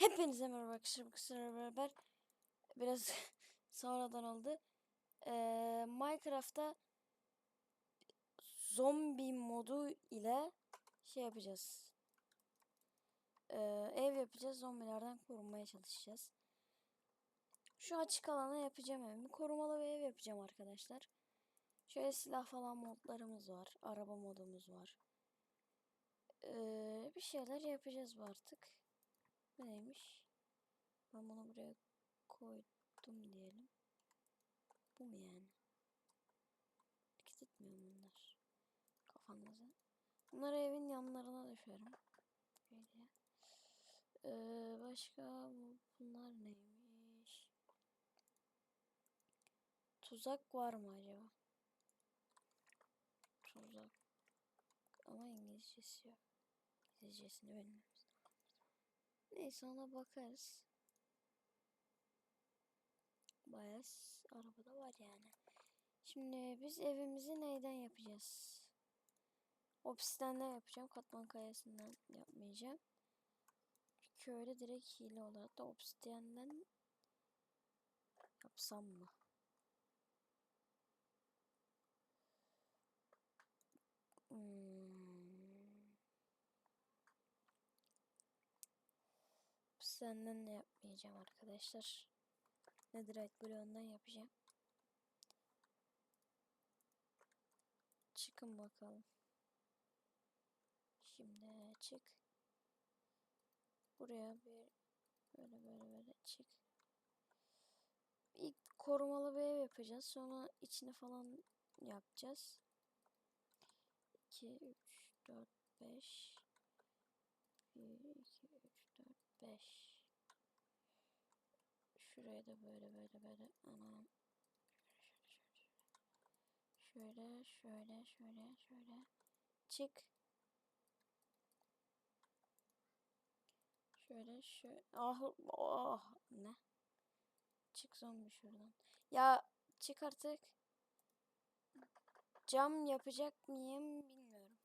Hepinize merhaba arkadaşlar. Kusura beraber biraz sonradan oldu. Ee, Minecraft'ta zombi modu ile şey yapacağız. Ee, ev yapacağız. Zombilerden korunmaya çalışacağız. Şu açık alana yapacağım evimi. Korumalı bir ev yapacağım arkadaşlar. Şöyle silah falan modlarımız var. Araba modumuz var. Ee, bir şeyler yapacağız bu artık. Bu neymiş? Ben bunu buraya koydum diyelim. Bu mu yani? Hareket etmiyor bunlar. Kafanıza. Bunları evin yanlarına düşerim. Şöyle. Ee, başka bu- bunlar neymiş? Tuzak var mı acaba? Tuzak. Ama İngilizcesi yok. İngilizcesini bilmiyoruz. Neyse ona bakarız. Bayağı arabada var yani. Şimdi biz evimizi neyden yapacağız? Obsidian'dan yapacağım. Katman kayasından yapmayacağım. Çünkü öyle direkt hile olur. Hatta obsidian'dan yapsam mı? Hmm. Senden de yapmayacağım arkadaşlar. Netherite bloğundan yapacağım. Çıkın bakalım. Şimdi çık. Buraya bir böyle böyle böyle çık. İlk korumalı bir ev yapacağız. Sonra içini falan yapacağız. 2, 3, 4, 5 1, 2, 3, 4, 5 Şuraya da böyle böyle böyle. Anam. Şöyle şöyle şöyle şöyle. Çık. Şöyle şöyle ah oh. Ne? Çık zombi şuradan. Ya çık artık. Cam yapacak mıyım bilmiyorum.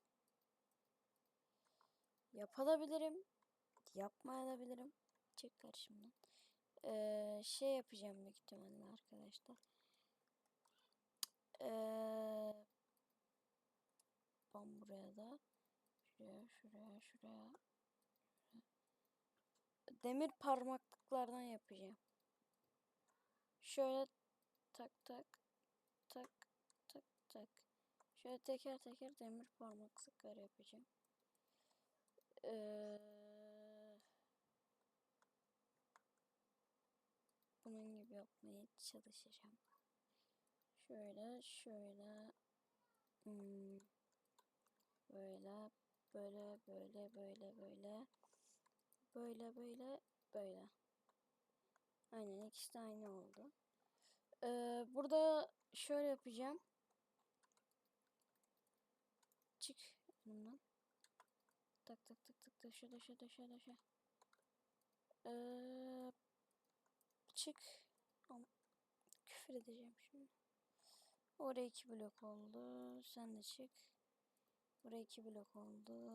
Yapabilirim. Yapmayabilirim. Çık karşımdan Ee, şey yapacağım büyük ihtimalle arkadaşlar. Ee, ben buraya da şuraya şuraya şuraya demir parmaklıklardan yapacağım. Şöyle tak tak tak tak tak. Şöyle teker teker demir parmaklıklar yapacağım. Ee, bunun gibi yapmaya çalışacağım. Şöyle şöyle hmm, böyle böyle böyle böyle böyle böyle böyle böyle. Aynen ikisi de aynı oldu. Ee, burada şöyle yapacağım. Çık önümden. Tak tak tak tak döşe döşe döşe döşe. Ee, çık. Küfür edeceğim şimdi. Oraya iki blok oldu. Sen de çık. Buraya iki blok oldu.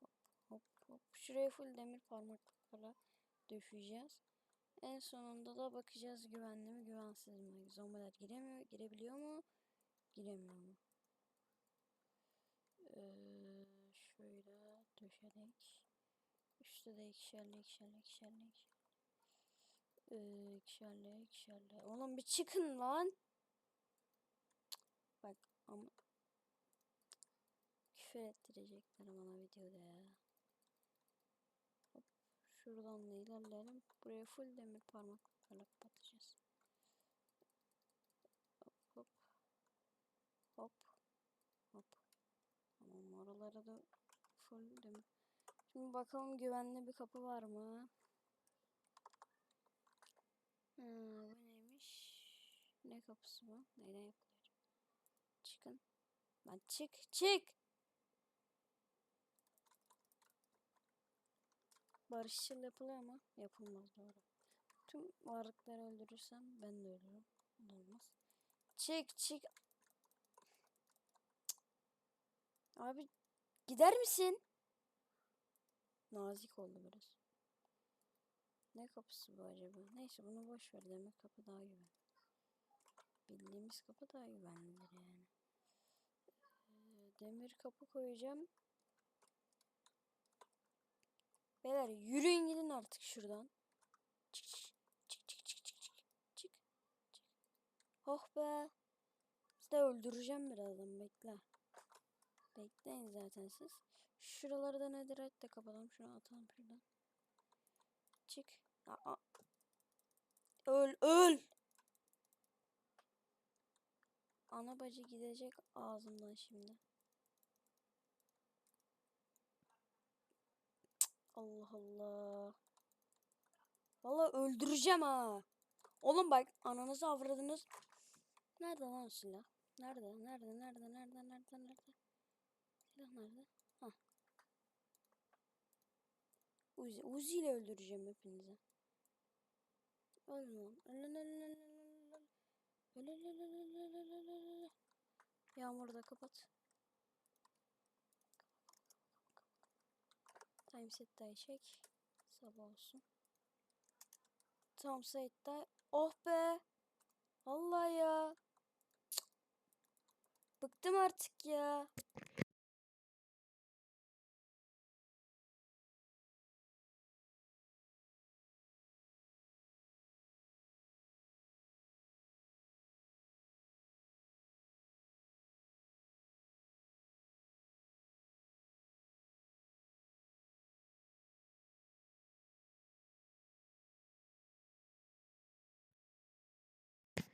Hop hop hop. Şuraya full demir parmaklıklarla döşeyeceğiz. En sonunda da bakacağız güvenli mi güvensiz mi? Zombiler giremiyor, girebiliyor mu? Giremiyor mu? Ee, şöyle döşedik. Üstte de ikişerli ikişerli ikişerli. Ee, ikişerli ikişerli. Oğlum bir çıkın lan. Bak ama küfür ettirecekler bana videoda ya. Hop, şuradan da ilerleyelim. Buraya full demir parmaklıklarla kapatacağız. Hop hop. Hop. Hop. Tamam oralara da full demir. Şimdi bakalım güvenli bir kapı var mı? Ha, bu neymiş? Ne kapısı bu? Neyden yapılıyor? Çıkın. Lan çık çık. Barışçıl yapılıyor mu? Yapılmaz doğru. Tüm varlıkları öldürürsem ben de ölürüm. Olmaz. Çık çık. Abi gider misin? Nazik oldu biraz. Ne kapısı bu acaba? Neyse bunu boş ver. Demir kapı daha güvenli. Bildiğimiz kapı daha güvenlidir yani. Ee, demir kapı koyacağım. Beyler yürüyün gidin artık şuradan. Çık çık çık çık çık çık çık çık. Oh be. Sizi öldüreceğim birazdan bekle. Bekleyin zaten siz. Şuraları da nedir et de kapatalım. Şunu atalım şuradan. Çık. Aa. Öl öl. Ana bacı gidecek ağzımdan şimdi. Allah Allah. Vallahi öldüreceğim ha. Oğlum bak ananızı avradınız. Nerede lan silah? Nerede? Nerede? Nerede? Nerede? Nerede? Nerede? Silah nerede? Uzi, Uzi ile öldüreceğim hepinizi. Ölmüyorum. Yağmuru da kapat. Time set daha çek. Sabah olsun. Tam set daha. Oh be. Allah ya. Bıktım artık ya.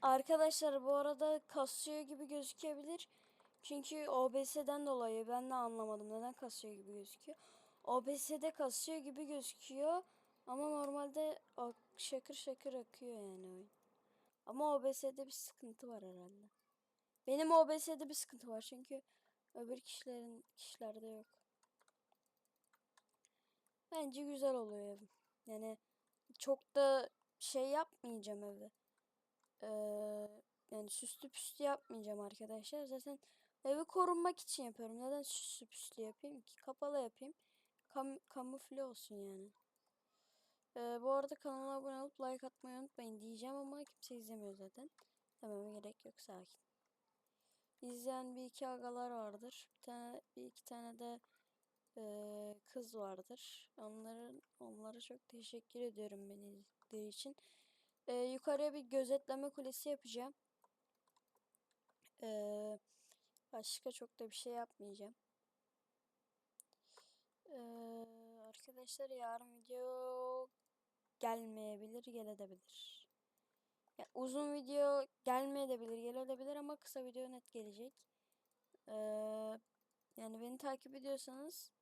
Arkadaşlar bu arada kasıyor gibi gözükebilir. Çünkü OBS'den dolayı ben de anlamadım neden kasıyor gibi gözüküyor. OBS'de kasıyor gibi gözüküyor. Ama normalde ak- şakır şakır akıyor yani oyun. Ama OBS'de bir sıkıntı var herhalde. Benim OBS'de bir sıkıntı var çünkü öbür kişilerin kişilerde yok. Bence güzel oluyor. Yani çok da şey yapmayacağım evi. Ee, yani süslü püslü yapmayacağım arkadaşlar. Zaten evi korunmak için yapıyorum. Neden süslü püslü yapayım ki? Kapalı yapayım. Kam kamufle olsun yani. Ee, bu arada kanala abone olup like atmayı unutmayın diyeceğim ama kimse izlemiyor zaten. Dememe gerek yok sakin. İzleyen bir iki agalar vardır. Bir tane bir iki tane de eee, kız vardır. Onların onlara çok teşekkür ediyorum beni izledikleri için. Eee, yukarıya bir gözetleme kulesi yapacağım. Eee, başka çok da bir şey yapmayacağım. Eee, arkadaşlar yarın video gelmeyebilir, gelebilir. Ya, uzun video gelmeyebilir, gelebilir ama kısa video net gelecek. Eee, yani beni takip ediyorsanız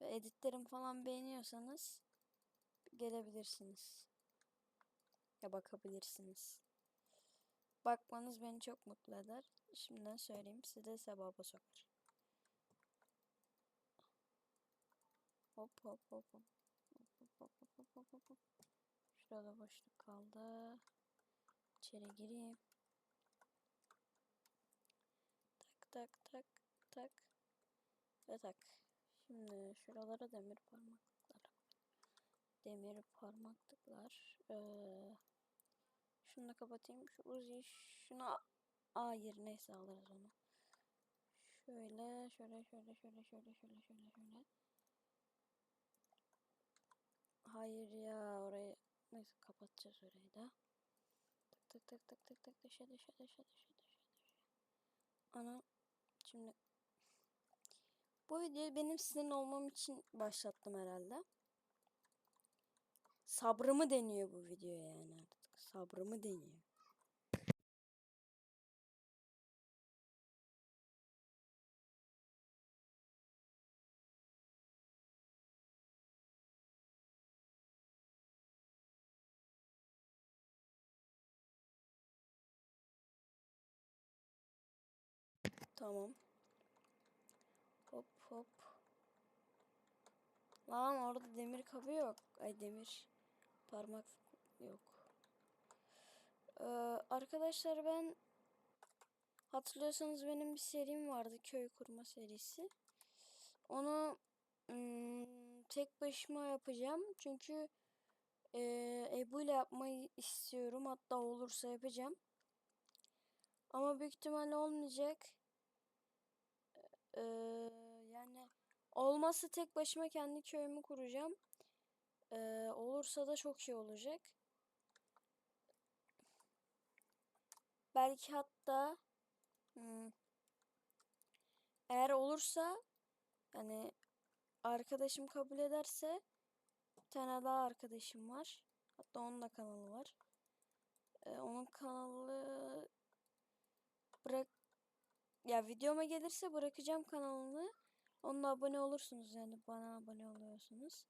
ve editlerim falan beğeniyorsanız gelebilirsiniz. Ya bakabilirsiniz. Bakmanız beni çok mutlu eder. Şimdiden söyleyeyim size sevaba sokar. Hop hop hop hop. Hop hop hop hop hop hop hop. Şurada boşluk kaldı. İçeri gireyim. Tak tak tak tak. Ve tak. Şimdi şuralara demir parmaklıklar. Demir parmaklıklar. Ee, şunu da kapatayım. Şu Uzi şuna hayır neyse alırız onu. Şöyle şöyle şöyle şöyle şöyle şöyle şöyle şöyle. Hayır ya orayı neyse kapatacağız orayı da. Tak tak tak tak tak tak dışa dışa dışa dışa dışa dışa. Ana şimdi bu videoyu benim sinirli olmam için başlattım herhalde. Sabrımı deniyor bu video yani artık. Sabrımı deniyor. Tamam. Hop hop. Lan orada demir kabı yok. Ay demir parmak yok. Ee, arkadaşlar ben hatırlıyorsanız benim bir serim vardı köy kurma serisi. Onu hmm, tek başıma yapacağım. Çünkü e, Ebu ile yapmayı istiyorum. Hatta olursa yapacağım. Ama büyük ihtimalle olmayacak. Ee, yani olmazsa tek başıma kendi köyümü kuracağım. Ee, olursa da çok iyi olacak. Belki hatta eğer olursa yani arkadaşım kabul ederse bir tane daha arkadaşım var. Hatta onun da kanalı var. Ee, onun kanalı bırak ya videoma gelirse bırakacağım kanalını. Onunla abone olursunuz yani bana abone oluyorsunuz.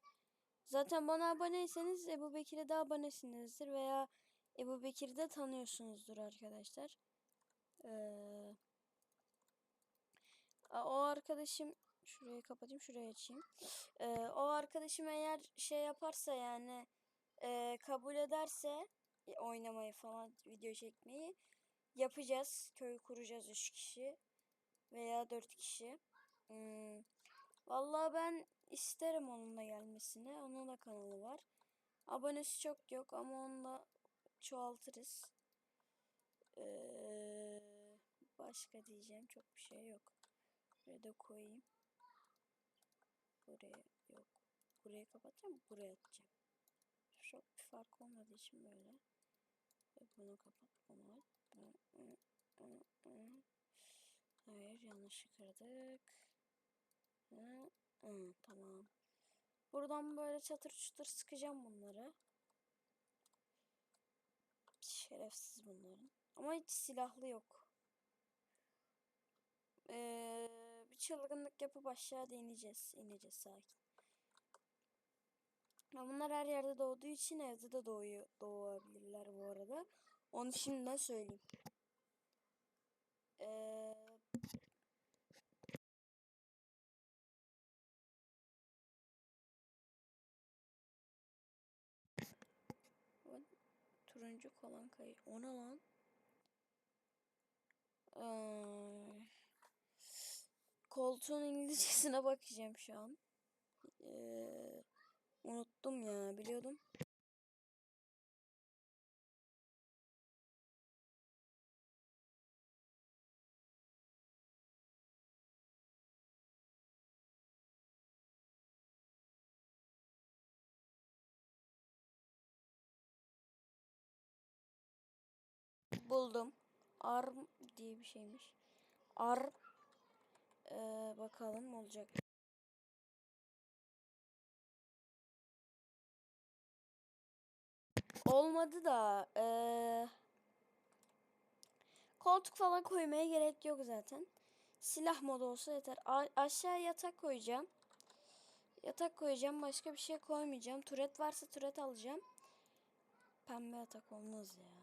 Zaten bana aboneyseniz Ebu Bekir'e de abonesinizdir veya Ebu Bekir'i de tanıyorsunuzdur arkadaşlar. Ee, o arkadaşım şurayı kapatayım şurayı açayım. Ee, o arkadaşım eğer şey yaparsa yani e, kabul ederse e, oynamayı falan video çekmeyi yapacağız. Köy kuracağız 3 kişi veya 4 kişi. Hmm. Vallahi ben isterim onunla gelmesini. Onun da kanalı var. Abonesi çok yok ama onunla çoğaltırız. Ee, başka diyeceğim çok bir şey yok. Buraya da koyayım. Buraya yok. Burayı kapatacağım. Buraya atacağım. Çok bir fark olmadığı için böyle. Bunu kapat. Bunu Hayır yanlış kırdık. Tamam. Buradan böyle çatır çutur sıkacağım bunları. Şerefsiz bunların. Ama hiç silahlı yok. Ee, bir çılgınlık yapıp aşağı ineceğiz. İneceğiz sakin. Ama bunlar her yerde doğduğu için evde de doğuyor, doğabilirler bu arada. Onu şimdiden söyleyeyim. Ee, turuncu kolan kayı. O ne lan? Ee, koltuğun İngilizcesine bakacağım şu an. Ee, unuttum ya biliyordum. Buldum. Arm diye bir şeymiş. Arm. Ee, bakalım olacak. Olmadı da ee, koltuk falan koymaya gerek yok zaten. Silah modu olsa yeter. A aşağı yatak koyacağım. Yatak koyacağım. Başka bir şey koymayacağım. Turet varsa turet alacağım. Pembe yatak olmaz ya.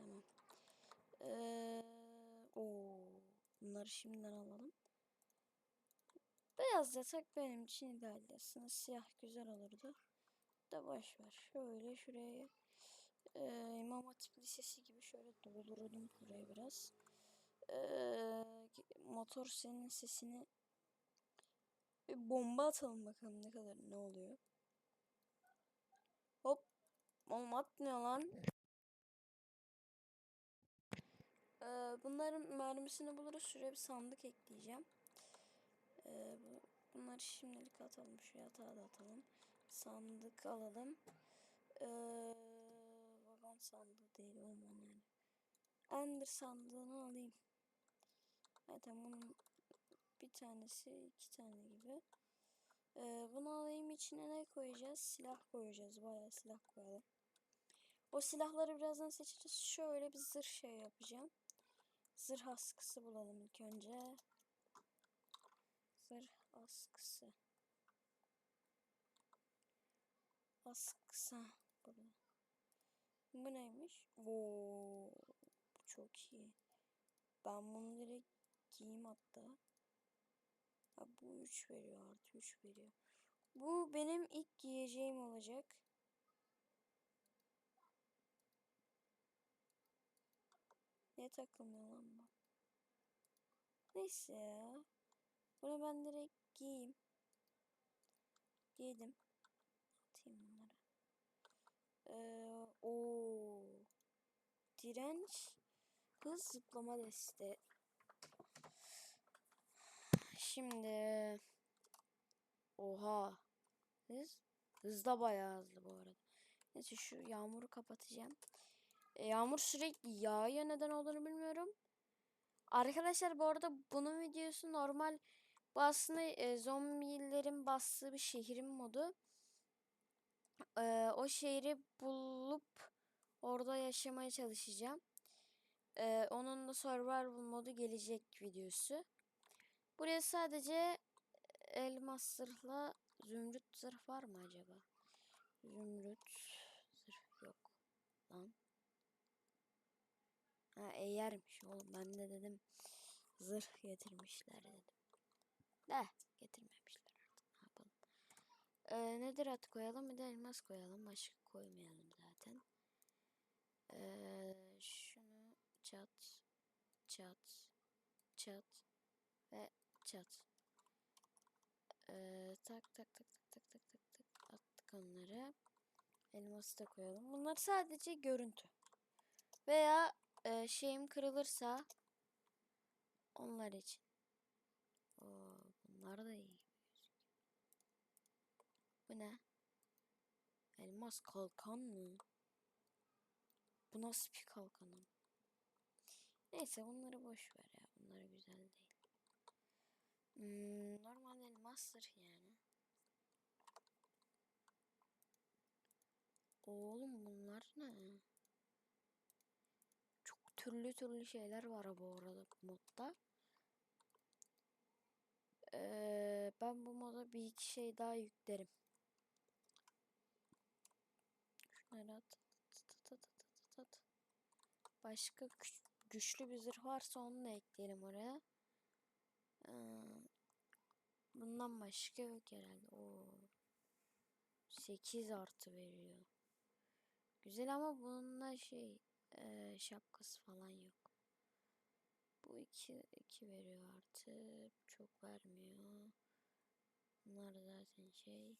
Tamam. Ee, oo, bunları şimdiden alalım. Beyaz yatak benim için ideal aslında. Siyah güzel olurdu. Da boş ver. Şöyle şuraya e, İmam Hatip Lisesi gibi şöyle doldurdum burayı biraz. E, motor senin sesini bir bomba atalım bakalım ne kadar ne oluyor. Hop. Oğlum atmıyor lan. Ee, bunların mermisini buluruz. Şuraya bir sandık ekleyeceğim. Ee, bu, bunları şimdilik atalım. Şu yatağa da atalım. Sandık alalım. Ee, vagon sandığı değil oğlum yani. Ender sandığını alayım. Zaten bunun bir tanesi iki tane gibi. Ee, bunu alayım içine ne koyacağız? Silah koyacağız. Bayağı silah koyalım. O silahları birazdan seçeceğiz. Şöyle bir zırh şey yapacağım. Zırh askısı bulalım ilk önce. Zırh askısı. Askısı. Burada. Bu neymiş? Oo, çok iyi. Ben bunu direkt giyeyim hatta. Ha, bu 3 veriyor artı 3 veriyor. Bu benim ilk giyeceğim olacak. Niye takılmıyor lan bu? Neyse ya. Bunu ben direkt giyeyim. ekledim. Atayım bunları. Ee, o direnç hız zıplama desteği. Şimdi oha hız hız da bayağı hızlı bu arada. Neyse şu yağmuru kapatacağım. E, yağmur sürekli yağıyor neden olduğunu bilmiyorum. Arkadaşlar bu arada bunun videosu normal bu aslında e, zombilerin bastığı bir şehrin modu. E, o şehri bulup orada yaşamaya çalışacağım. E, onun da survival modu gelecek videosu. Buraya sadece elmas zırhla zümrüt zırh var mı acaba? Zümrüt zırh yok lan. Ha eğermiş oğlum ben de dedim zırh getirmişler dedim. De getirmemişler artık ne yapalım. Ee, nedir at koyalım bir de elmas koyalım. Başka koymayalım zaten. Ee, şunu çat çat çat ve çat. Ee, tak tak tak tak tak tak tak tak attık onları. Elması da koyalım. Bunlar sadece görüntü. Veya e, şeyim kırılırsa onlar için. Oo, bunlar da iyi. Bu ne? Elmas kalkan mı? Bu nasıl bir kalkanım? Neyse bunları boş ver ya. Bunlar güzel değil. Hmm, normal elmastır yani. Oğlum bunlar ne? Türlü türlü şeyler var bu arada modda. Ee, ben bu moda bir iki şey daha yüklerim. Şunları at. at, at, at, at. Başka güç- güçlü bir zırh varsa onu da ekleyelim oraya. Ee, bundan başka yok herhalde. Oo. 8 artı veriyor. Güzel ama bununla şey e, şapkası falan yok. Bu 2 2 veriyor artı. Çok vermiyor. Bunlar zaten şey.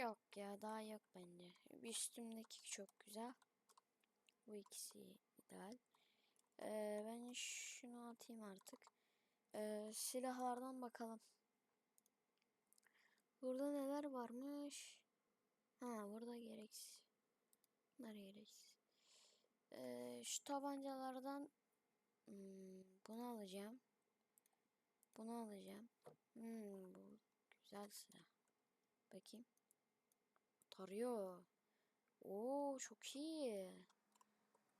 Yok ya daha yok bence. Üstümdeki çok güzel. Bu ikisi ideal. Ee, ben şunu atayım artık. Ee, silahlardan bakalım. Burada neler varmış? Ha burada gereksiz. Bunlar gereksiz. Şu tabancalardan hmm, bunu alacağım. Bunu alacağım. Hmm, bu güzel. Bakayım. Tarıyor. Oo çok iyi.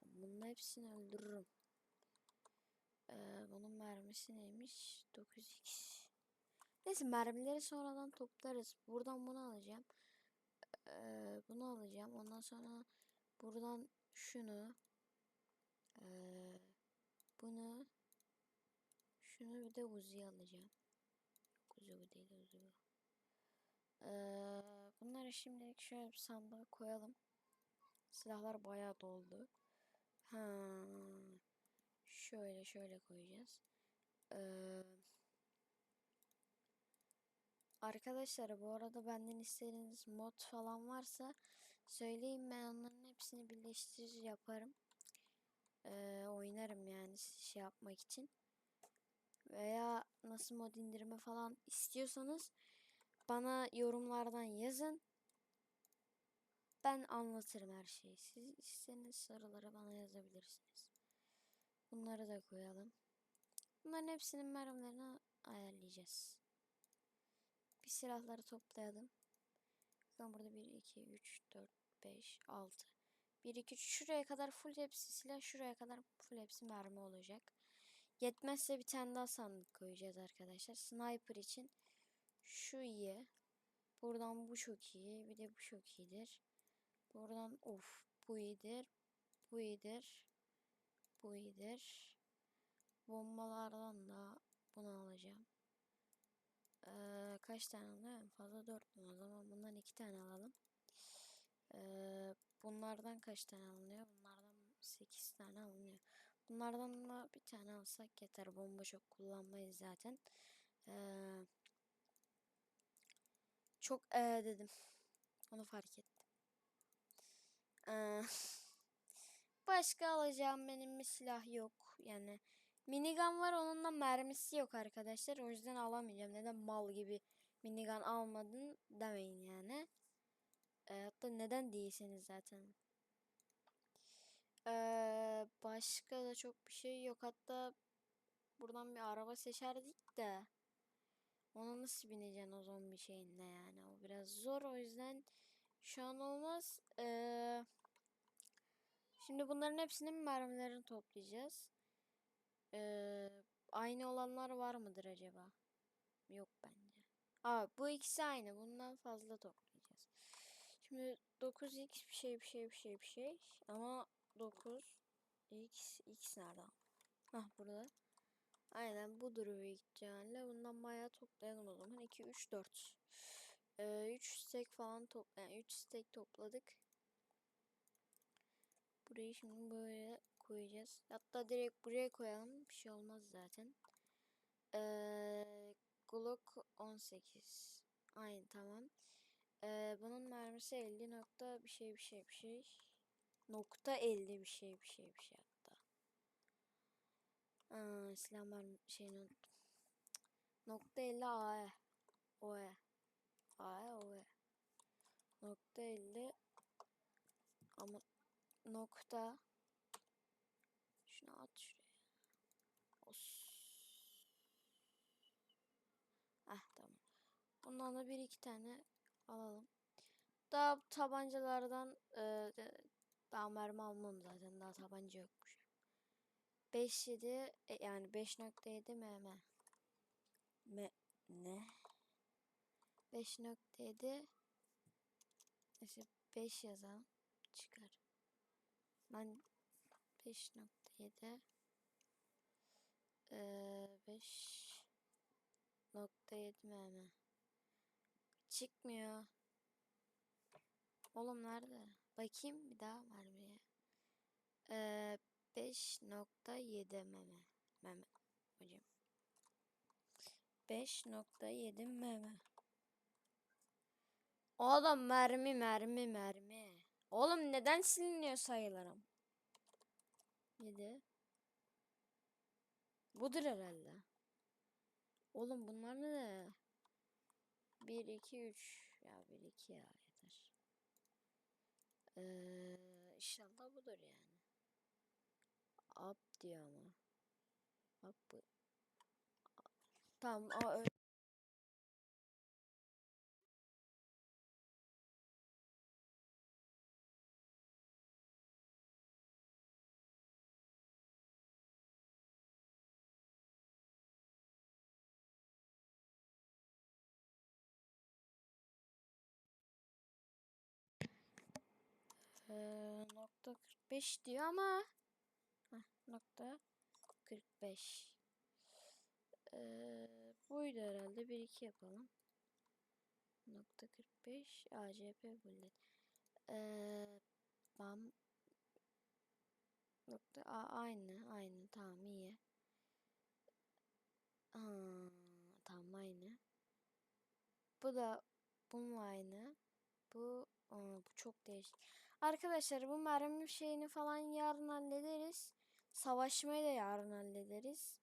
Bunun hepsini öldürürüm. Ee, bunun mermisi neymiş? 9x. Neyse mermileri sonradan toplarız. Buradan bunu alacağım. Ee, bunu alacağım. Ondan sonra buradan şunu. Ee, bunu. Şunu bir de Uzi alacağım. Uzi bu değil Uzi bu. Ee, bunları şimdilik şöyle bir sandığa koyalım. Silahlar bayağı doldu. Ha. Şöyle şöyle koyacağız. Ee, arkadaşlar bu arada benden istediğiniz mod falan varsa söyleyin ben onların hepsini birleştirir yaparım. Ee, oynarım yani şey yapmak için. Veya nasıl mod indirme falan istiyorsanız bana yorumlardan yazın. Ben anlatırım her şeyi. Siz istediğiniz soruları bana yazabilirsiniz. Bunları da koyalım. Bunların hepsinin mermilerini ayarlayacağız. Bir silahları toplayalım. Bakın burada 1, 2, 3, 4, 5, 6. 1, 2, 3. Şuraya kadar full hepsi silah. Şuraya kadar full hepsi mermi olacak. Yetmezse bir tane daha sandık koyacağız arkadaşlar. Sniper için şu iyi. Buradan bu çok iyi. Bir de bu çok iyidir. Buradan of bu iyidir. Bu iyidir. Bu iyidir. Bombalardan da bunu alacağım. Ee, kaç tane alıyorum? Fazla dört mü? O zaman bundan iki tane alalım. Ee, bunlardan kaç tane alınıyor? Bunlardan sekiz tane alınıyor. Bunlardan da bir tane alsak yeter. Bomba çok kullanmayız zaten. Ee, Çok ee dedim. Onu fark ettim. Ee, başka alacağım benim bir silah yok. Yani minigun var onunla mermisi yok arkadaşlar. O yüzden alamayacağım. Neden mal gibi minigun almadın demeyin yani. Ee, hatta neden değilseniz zaten. Ee, başka da çok bir şey yok. Hatta buradan bir araba seçerdik de. Ona nasıl bineceksin o zombi şeyinde yani. O biraz zor o yüzden şu an olmaz. Ee, şimdi bunların hepsinin mermilerini toplayacağız. Ee, aynı olanlar var mıdır acaba? Yok bence. Aa bu ikisi aynı. Bundan fazla toplayacağız. Şimdi 9x bir şey bir şey bir şey bir şey. Ama 9 x nereden? Hah burada. Aynen budur büyük ihtimalle. Bundan bayağı toplayalım o zaman. 2 3 4. Ee, 3 stack falan top yani 3 stack topladık. Burayı şimdi böyle koyacağız. Hatta direkt buraya koyalım. Bir şey olmaz zaten. Ee, Glock 18. Aynı tamam. Ee, bunun mermisi 50 nokta bir şey bir şey bir şey. Nokta 50 bir şey bir şey bir şey hatta. Aa, silah mermi şeyini unuttum. Nokta 50 AE. OE. AE OE. Nokta 50 ama nokta şunu at şuraya. Os. Ah tamam. Bundan da bir iki tane alalım. Daha tabancalardan e, daha mermi almam zaten. Daha tabanca yokmuş. 5 7 e, yani 5.7 mm. Me ne? 5.7 işte 5 yazalım çıkar. Ben 5.7 ee, 5.7 mm. Çıkmıyor. Oğlum nerede? Bakayım bir daha mermiye. Ee, 5.7 meme. Meme. Hocam. 5.7 meme. Oğlum mermi mermi mermi. Oğlum neden siliniyor sayılarım? 7. Budur herhalde. Oğlum bunlar ne? 1 2 3 ya 1 2 ya yeter. Ee, inşallah budur yani. Up diyor ama. Up bu. Tamam o öyle. Nokta 45 diyor ama Heh, nokta 45 ee, buydu herhalde. Bir iki yapalım. Nokta 45 ACP bullet. Ee, bam. Nokta A, aynı aynı. Tamam iyi. Tamam aynı. Bu da bunun aynı. Bu Aa, bu çok değişik. Arkadaşlar bu mermi şeyini falan yarın hallederiz. Savaşmayı da yarın hallederiz.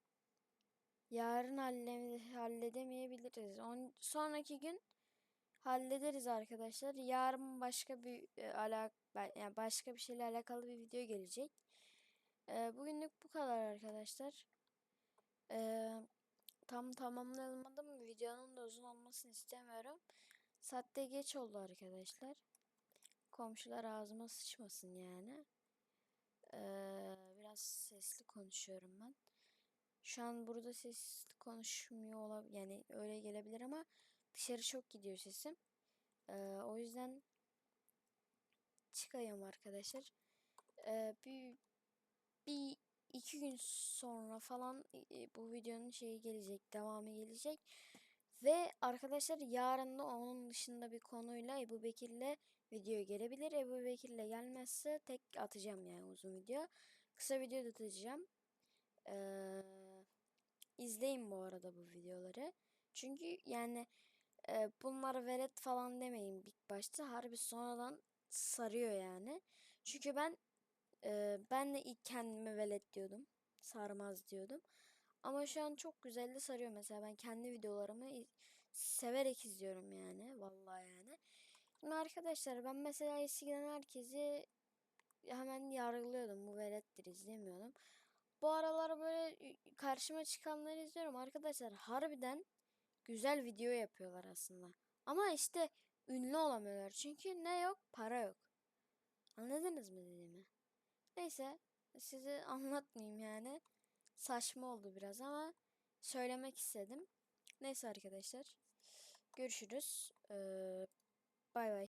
Yarın halle halledemeyebiliriz. On, sonraki gün hallederiz arkadaşlar. Yarın başka bir e, alak yani başka bir şeyle alakalı bir video gelecek. E, bugünlük bu kadar arkadaşlar. E, tam tamamlayamadım. Videonun da uzun olmasını istemiyorum. Saatte geç oldu arkadaşlar. Komşular ağzıma sıçmasın yani. Ee, biraz sesli konuşuyorum ben. Şu an burada sesli konuşmuyor olabilir. Yani öyle gelebilir ama dışarı çok gidiyor sesim. Ee, o yüzden çıkayım arkadaşlar. Ee, bir, bir iki gün sonra falan bu videonun şeyi gelecek. Devamı gelecek. Ve arkadaşlar yarın da onun dışında bir konuyla Ebu Bekir'le video gelebilir. Ebu Bekir'le gelmezse tek atacağım yani uzun video. Kısa video da atacağım. Ee, izleyin bu arada bu videoları. Çünkü yani e, bunlara velet falan demeyin ilk başta. Harbi sonradan sarıyor yani. Çünkü ben e, ben de ilk kendime velet diyordum. Sarmaz diyordum. Ama şu an çok güzel de sarıyor mesela. Ben kendi videolarımı severek izliyorum yani. Vallahi yani. Şimdi arkadaşlar ben mesela eskiden herkesi hemen yargılıyordum. Bu velettir izlemiyordum. Bu aralar böyle karşıma çıkanları izliyorum. Arkadaşlar harbiden güzel video yapıyorlar aslında. Ama işte ünlü olamıyorlar. Çünkü ne yok? Para yok. Anladınız mı dediğimi? Neyse size anlatmayayım yani. Saçma oldu biraz ama söylemek istedim. Neyse arkadaşlar. Görüşürüz. Ee, bay bay.